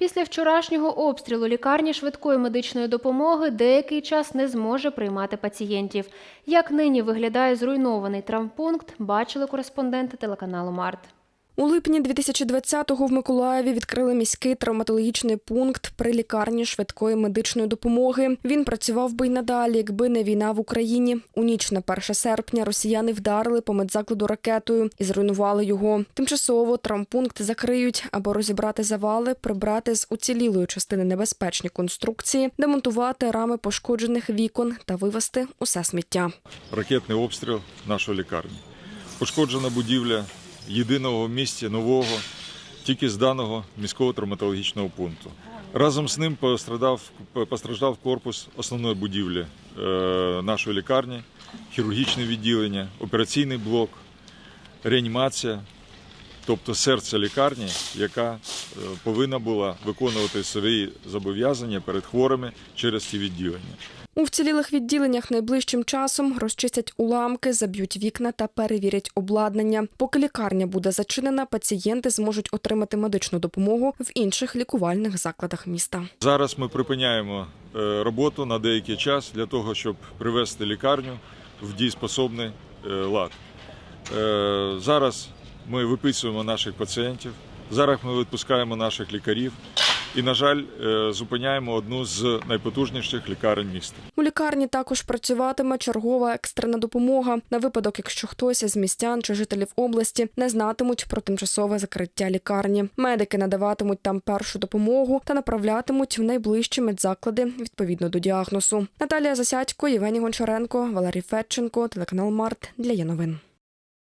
Після вчорашнього обстрілу лікарні швидкої медичної допомоги деякий час не зможе приймати пацієнтів. Як нині виглядає зруйнований травмпункт, бачили кореспонденти телеканалу Март. У липні 2020-го в Миколаєві відкрили міський травматологічний пункт при лікарні швидкої медичної допомоги. Він працював би й надалі, якби не війна в Україні. У ніч на 1 серпня росіяни вдарили по медзакладу ракетою і зруйнували його. Тимчасово травмпункт закриють, аби розібрати завали, прибрати з уцілілої частини небезпечні конструкції, демонтувати рами пошкоджених вікон та вивезти усе сміття. ракетний обстріл нашої лікарні. Пошкоджена будівля єдиного в місті нового, тільки зданого міського травматологічного пункту. Разом з ним пострадав, постраждав корпус основної будівлі е, нашої лікарні, хірургічне відділення, операційний блок, реанімація, тобто серце лікарні, яка е, повинна була виконувати свої зобов'язання перед хворими через ці відділення. У вцілілих відділеннях найближчим часом розчистять уламки, заб'ють вікна та перевірять обладнання. Поки лікарня буде зачинена, пацієнти зможуть отримати медичну допомогу в інших лікувальних закладах міста. Зараз ми припиняємо е, роботу на деякий час для того, щоб привести лікарню в дієспособний е, лад. Е, Зараз ми виписуємо наших пацієнтів, зараз ми відпускаємо наших лікарів і, на жаль, е, зупиняємо одну з найпотужніших лікарень міста. У лікарні також працюватиме чергова екстрена допомога на випадок, якщо хтось із містян чи жителів області не знатимуть про тимчасове закриття лікарні. Медики надаватимуть там першу допомогу та направлятимуть в найближчі медзаклади відповідно до діагнозу. Наталія Засядько, Євгеній Гончаренко, Валерій Федченко, телеканал Март для є новин.